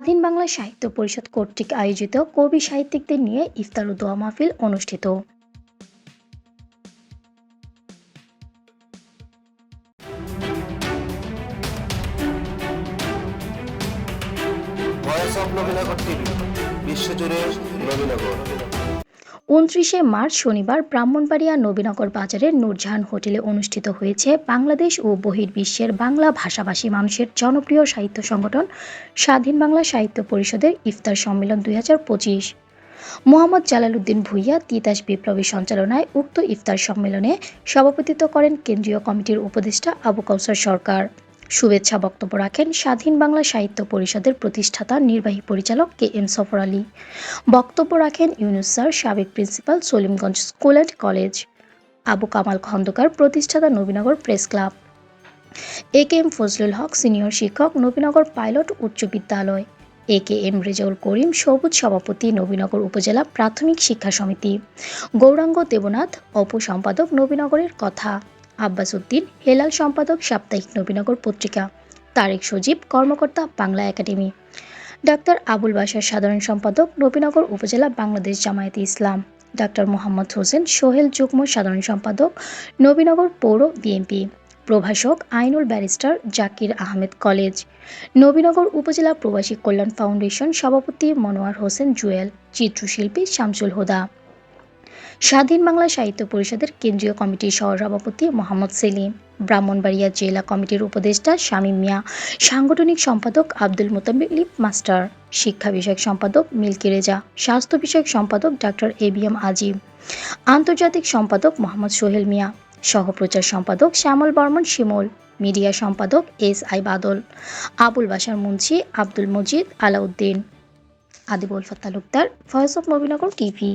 স্বাধীন বাংলা সাহিত্য পরিষদ কর্তৃক আয়োজিত কবি সাহিত্যিকদের নিয়ে ইফতার ও দোয়া মাহফিল অনুষ্ঠিত। বিশ্বজুড়ে নবীনগর। উনত্রিশে মার্চ শনিবার ব্রাহ্মণবাড়িয়া নবীনগর বাজারের নূরজাহান হোটেলে অনুষ্ঠিত হয়েছে বাংলাদেশ ও বহির্বিশ্বের বাংলা ভাষাভাষী মানুষের জনপ্রিয় সাহিত্য সংগঠন স্বাধীন বাংলা সাহিত্য পরিষদের ইফতার সম্মেলন দুই হাজার পঁচিশ। মোহাম্মদ জালালউদ্দিন ভুইয়া তিতাস বিপ্লবী সঞ্চালনায় উক্ত ইফতার সম্মেলনে সভাপতিত্ব করেন কেন্দ্রীয় কমিটির উপদেষ্টা আবু কৌসার সরকার। শুভেচ্ছা বক্তব্য রাখেন স্বাধীন বাংলা সাহিত্য পরিষদের প্রতিষ্ঠাতা নির্বাহী পরিচালক কে এম সফর আলী। বক্তব্য রাখেন ইউনুস স্যার, সাবেক principal Salimganj school and college. Abu Kamal Khandakar, প্রতিষ্ঠাতা Nabinagar press club. A K M Fazlul Haque, senior শিক্ষক, নবীনগর পাইলট উচ্চ বিদ্যালয়। এ কে এম রেজাউল করিম, সবুজ সভাপতি, নবীনগর উপজেলা প্রাথমিক শিক্ষা সমিতি। গৌরাঙ্গ দেবনাথ অপ সম্পাদক নবীনগরের কথা। আব্বাস উদ্দিন, হেলাল সম্পাদক সাপ্তাহিক নবীনগর পত্রিকা। তারেক সজীব, কর্মকর্তা, বাংলা একাডেমি। ডাক্তার আবুল বাশার, সাধারণ সম্পাদক, নবীনগর উপজেলা, বাংলাদেশ জামায়াতে ইসলাম। ডাক্তার মোহাম্মদ হোসেন, সোহেল যুগ্ম সাধারণ সম্পাদক, নবীনগর পৌর বিএনপি। প্রভাষক, আইনুল ব্যারিস্টার, জাকির আহমেদ কলেজ। নবীনগর উপজেলা প্রবাসী কল্যাণ ফাউন্ডেশন সভাপতি মনোয়ার হোসেন জুয়েল। চিত্রশিল্পী শামসুল হুদা। স্বাধীন বাংলা সাহিত্য পরিষদের কেন্দ্রীয় কমিটির সহসভাপতি মোহাম্মদ সেলিম, ব্রাহ্মণবাড়িয়া জেলা কমিটির উপদেষ্টা শামীম মিয়া, সাংগঠনিক সম্পাদক আব্দুল মোতাম্বিলিব মাস্টার, শিক্ষা বিষয়ক সম্পাদক মিল্কি রেজা, স্বাস্থ্য বিষয়ক সম্পাদক doctor A B M Azim, আন্তর্জাতিক সম্পাদক মোহাম্মদ সোহেল মিয়া, সহপ্রচার সম্পাদক শ্যামল বর্মন শিমল, মিডিয়া সম্পাদক S I Badal, Abul Basar Munshi Abdul Majid Alauddin. Adibul Talukdar voice of Nabinagar TV.